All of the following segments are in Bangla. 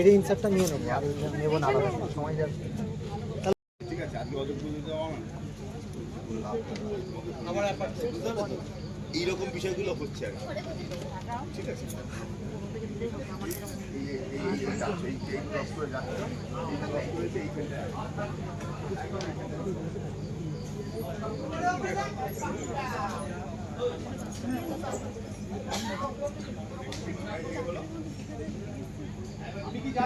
এই ইনসার্টটা নিয়ে নেব, আর নেব না আলাদা সময় যাবে ঠিক আছে আজকে অযোগ্য এইরকম বিষয়গুলো হচ্ছে আর। ঠিক আছে যে- ঠিক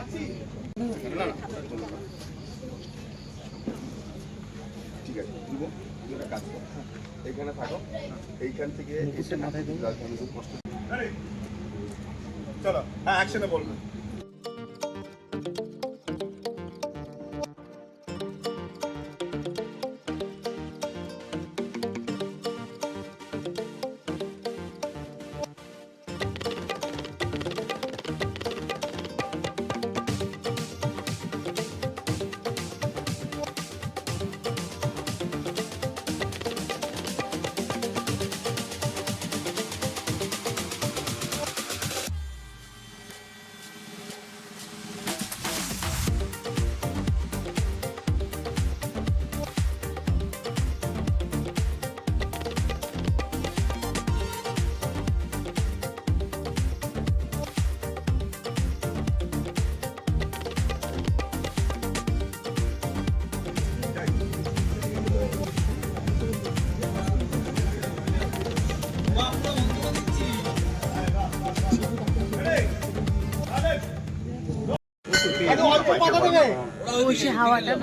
আছে তুই একটা কাজ কর এইখানে থাকো এইখান থেকে এসে মাথায় কষ্ট চলো হ্যাঁ অ্যাকশনে বলব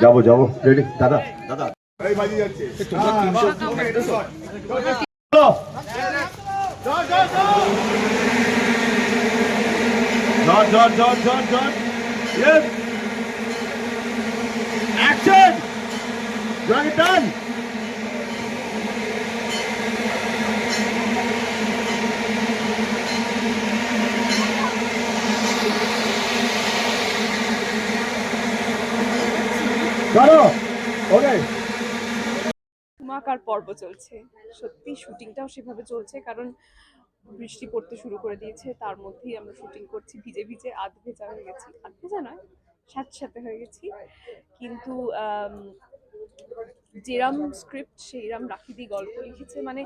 যাব যাব। রেডি? দাদা? দাদা। এই বাজি যাচ্ছে। জট জট জট জট জট ইয়েস ধুমাকার পর্ব চলছে। সত্যি শুটিংটাও সেভাবে চলছে, কারণ বৃষ্টি পড়তে শুরু করে দিয়েছে, তার মধ্যেই আমরা শুটিং করছি, ভিজে ভিজে আধ ভেজা হয়ে গেছি। আধ ভেজা নয় সাথে সাথে হয়ে গেছি। কিন্তু যেরাম স্ক্রিপ্ট সেইরাম রাখিদি গল্প লিখেছে মানে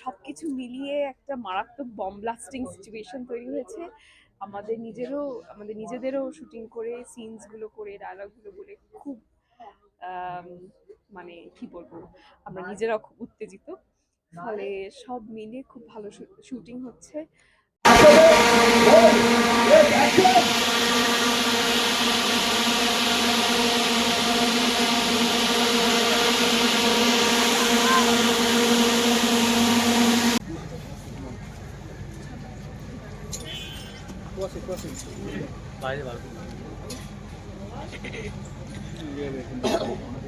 সব কিছু মিলিয়ে একটা মারাত্মক বম ব্লাস্টিং সিচুয়েশন তৈরি হয়েছে। আমাদের নিজেরও, আমাদের নিজেদেরও শুটিং করে সিনসগুলো করে ডায়লগগুলো বলে খুব মানে কি বলব আমরা নিজেরাও খুব উত্তেজিত। ফলে সব মিলিয়ে খুব ভালো শুটিং হচ্ছে। দু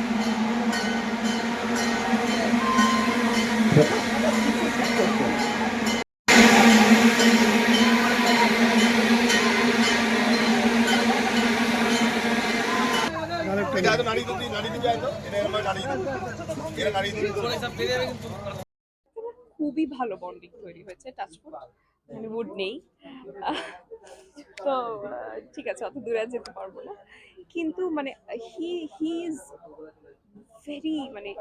খুবই ভালো বন্ডিং তৈরি হয়েছে টাচফুড মানে মুড নেই। তো ঠিক আছে অত দূরে আর যেতে পারব না। কিন্তু মানে হি হি ইজ ভেরি মানে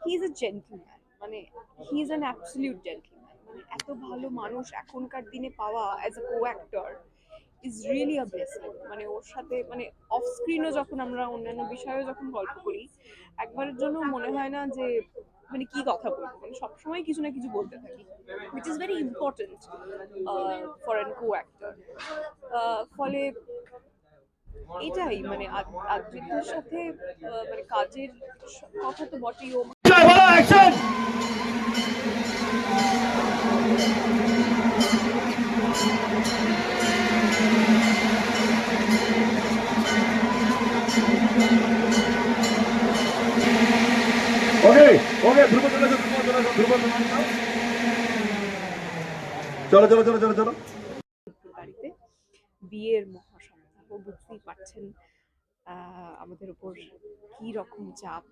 হি ইজ এ জেন্টলম্যান মানে he is an absolute gentleman মানে এত ভালো মানুষ এখনকার দিনে পাওয়া as a co actor is really a blessing মানে ওর সাথে মানে অফ স্ক্রিনও যখন আমরা অন্যান্য বিষয়েও যখন গল্প করি, একবারের জন্য মনে হয় না যে মানে কি কথা বলব? মানে সবসময় কিছু না কিছু বলতে থাকি which is very important for an co actor ফলে এটাই মানে আদ- সাথে মানে কাজের কথা তো বটেই, ও চলো চলো চলো চলো চলো। বাড়িতে বিয়ের মহাসপ্তাহ বুঝতেই পারছেন আমাদের উপর কি রকম চাপ।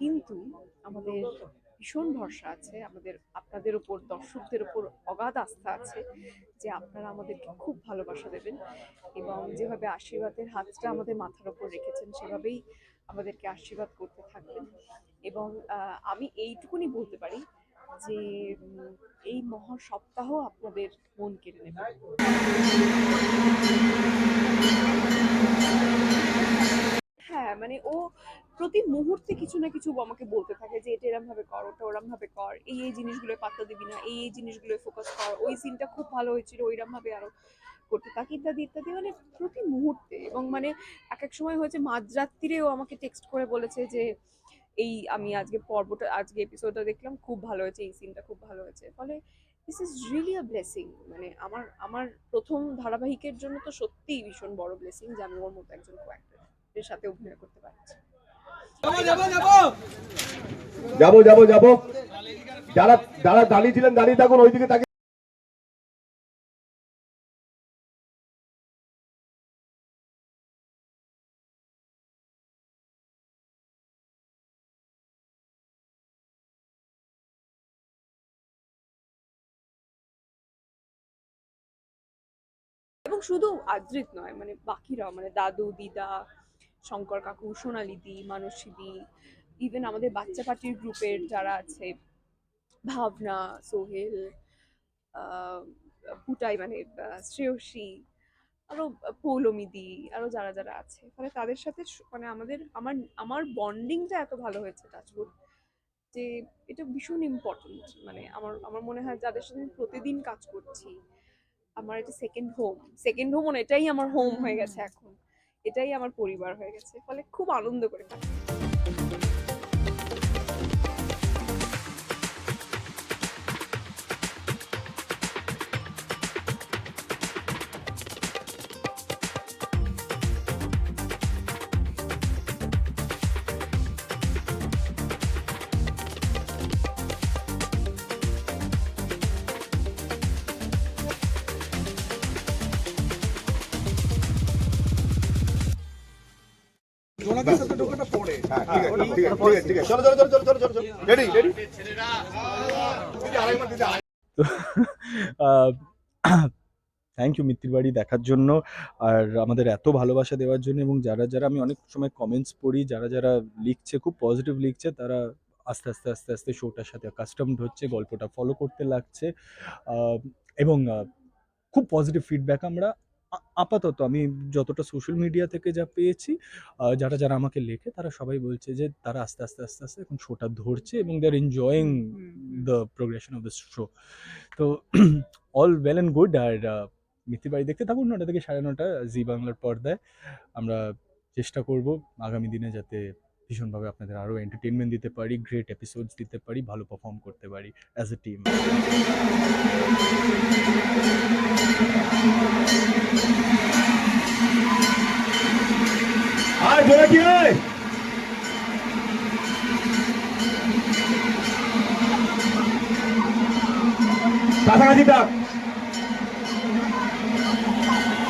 কিন্তু আমাদের ভীষণ ভরসা আছে, আমাদের আপনাদের উপর, দর্শকদের উপর অগাধ আস্থা আছে যে আপনারা আমাদেরকে খুব ভালোবাসা দেবেন এবং যেভাবে আশীর্বাদের হাতটা আমাদের মাথার উপর রেখেছেন, সেভাবেই আমাদেরকে আশীর্বাদ করতে থাকবেন। এবং আমি এইটুকুনি বলতে পারি যে এই মহা সপ্তাহ আপনাদের মন কেড়ে নেবে। হ্যাঁ মানে ও প্রতি মুহূর্তে কিছু না কিছু আমাকে বলতে থাকে যে, এটা এরম ভাবে কর, ওটা ওরম ভাবে কর, এই এই জিনিসগুলো পাত্তা দিবি না, এই এই জিনিসগুলো ফোকাস কর, ওই সিনটা খুব ভালো হয়েছিল ওইরকম ভাবে আরও করতে। থাকি ইত্যাদি ইত্যাদি মানে প্রতি মুহূর্তে। এবং মানে এক এক সময় হয়েছে মাঝরাত্রিরেও আমাকে টেক্সট করে বলেছে যে এই আমি আজকে পর্বটা আজকে এপিসোডটা দেখলাম খুব ভালো হয়েছে এই সিনটা খুব ভালো হয়েছে। ফলে this is really a blessing মানে আমার আমার প্রথম ধারাবাহিকের জন্য তো সত্যিই ভীষণ বড় ব্লেসিং যে আমি ওর মতো একজন কো এর সাথে অভিনয় করতে পারছি। যাব যাব যাব! যারা যারা দাঁড়িয়ে ছিলেন দাঁড়িয়ে থাকুন ওইদিকে তাকিয়ে শুধু আদ্রিত নয় মানে বাকিরাও মানে দাদু, দিদা, শঙ্কর কাকু, সোনালি দি, মানসী ইভেন আমাদের বাচ্চা পার্টির গ্রুপের যারা আছে, ভাবনা, সোহেল পুটাই মানে শ্রেয়সী, আরও পৌলমি দি, আরও যারা যারা আছে, ফলে তাদের সাথে মানে আমাদের, আমার আমার বন্ডিংটা এত ভালো হয়েছে টাচবুড যে এটা ভীষণ ইম্পর্টেন্ট মানে আমার আমার মনে হয় যাদের সাথে প্রতিদিন কাজ করছি আমার এটা সেকেন্ড হোম সেকেন্ড হোম এটাই আমার হোম হয়ে গেছে এখন। এটাই আমার পরিবার হয়ে গেছে। ফলে খুব আনন্দ করে কাজ থ্যাংক ইউ মিত্তির বাড়ি দেখার জন্য আর আমাদের এত ভালোবাসা দেওয়ার জন্য এবং যারা যারা আমি অনেক সময় কমেন্টস পড়ি, যারা যারা লিখছে, খুব পজিটিভ লিখছে, তারা আস্তে আস্তে আস্তে আস্তে শোটার সাথে কাস্টমড হচ্ছে, গল্পটা ফলো করতে লাগছে। এবং খুব পজিটিভ ফিডব্যাক আমরা আপাতত আমি যতটা সোশ্যাল মিডিয়া থেকে যা পেয়েছি যারা যারা আমাকে লেখে তারা সবাই বলছে যে তারা আস্তে আস্তে আস্তে আস্তে এখন শোটা ধরছে এবং they are enjoying the progression of the show তো অল ওয়েল অ্যান্ড গুড আর মিথি বাড়ি দেখতে থাকুন নটা থেকে সাড়ে নটা জি বাংলার পর্দায়। আমরা চেষ্টা করব আগামী দিনে যাতে ভীষণভাবে আপনাদের আরও এন্টারটেনমেন্ট দিতে পারি গ্রেট এপিসোডস দিতে পারি ভালো পারফর্ম করতে পারি অ্যাজ এ টিম всегда